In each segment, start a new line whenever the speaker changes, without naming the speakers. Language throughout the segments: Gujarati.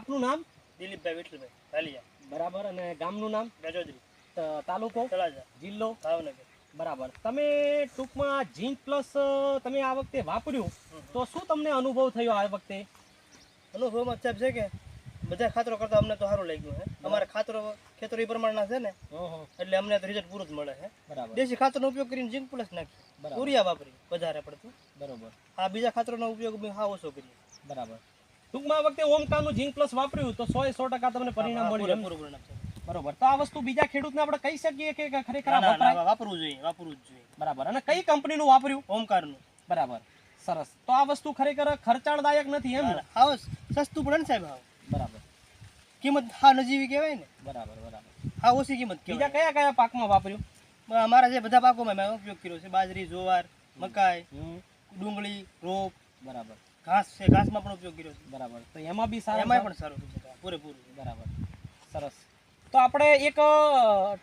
આપનું નામ?
દિલીપભાઈ વિઠ્ઠલભાઈ ભાલિયા
બરાબર અને ગામનું નામ?
ગજોદરી
તાલુકો?
તળાજા.
જિલ્લો?
ભાવનગર.
બરાબર. તમે ટૂંકમાં ઝીંક પ્લસ તમે આ વખતે વાપર્યું. તો શું તમને અનુભવ થયો આ વખતે?
અનુભવમાં સાહેબ છે કે બધા ખાતરો કરતા અમને તો સારું લાગ્યું છે અમારે ખાતરો ખેતરો એ પ્રમાણના છે ને એટલે અમને તો રિઝલ્ટ પૂરું જ મળે છે
બરાબર.
દેશી ખાતરનો ઉપયોગ કરીને ઝીંક પ્લસ
નાખી
યુરિયા વાપરી વધારે પડતું.
બરોબર.
આ બીજા ખાતરોનો ઉપયોગ અમે હા ઓછો કરીએ.
બરાબર. ટૂંકમાં વખતે ઓમકાનું ઝીંક પ્લસ વાપર્યું તો સો એ સો ટકા તમને પરિણામ
છે.
બરોબર. તો આ વસ્તુ બીજા ખેડૂતને આપણે કહી શકીએ કે ખરેખર
વાપરવું જોઈએ વાપરવું જ જોઈએ.
બરાબર. અને કઈ કંપનીનું વાપર્યું?
ઓમકારનું.
બરાબર. સરસ. તો આ વસ્તુ ખરેખર ખર્ચાળદાયક નથી એમ
હા સસ્તું પડે ને સાહેબ
બરાબર.
કિંમત હા નજીવી કહેવાય ને?
બરાબર બરાબર.
હા ઓછી કિંમત
બીજા કયા કયા પાકમાં વાપર્યું?
અમારા જે બધા પાકોમાં મેં ઉપયોગ કર્યો છે. બાજરી જુવાર મકાઈ ડુંગળી રોપ
બરાબર.
ઘાસ છે ઘાસમાં પણ ઉપયોગ કર્યો છે.
બરાબર. તો એમાં બી સારા
એમાં પણ સારું છે પૂરેપૂરું
બરાબર. સરસ. તો આપણે એક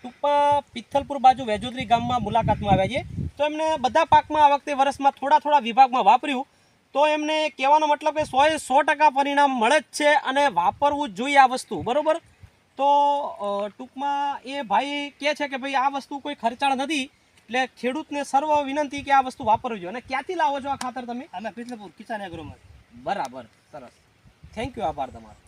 ટૂંકમાં પિથલપુર બાજુ વેજોદરી ગામમાં મુલાકાતમાં આવ્યા છીએ. તો એમને બધા પાકમાં આ વખતે વર્ષમાં થોડા થોડા વિભાગમાં વાપર્યું. તો એમને કહેવાનો મતલબ કે સોએ સો ટકા પરિણામ મળે જ છે અને વાપરવું જ જોઈએ આ વસ્તુ બરાબર? તો ટૂંકમાં એ ભાઈ કહે છે કે ભાઈ આ વસ્તુ કોઈ ખર્ચાળ નથી. એટલે ખેડૂતને સર્વ વિનંતી કે આ વસ્તુ વાપરવી જોઈએ. અને ક્યાંથી લાવો છો આ ખાતર તમે?
અમે પિતલપુર કિસાન એગ્રોમાં
બરાબર સરસ. થેન્ક યુ આભાર તમારો.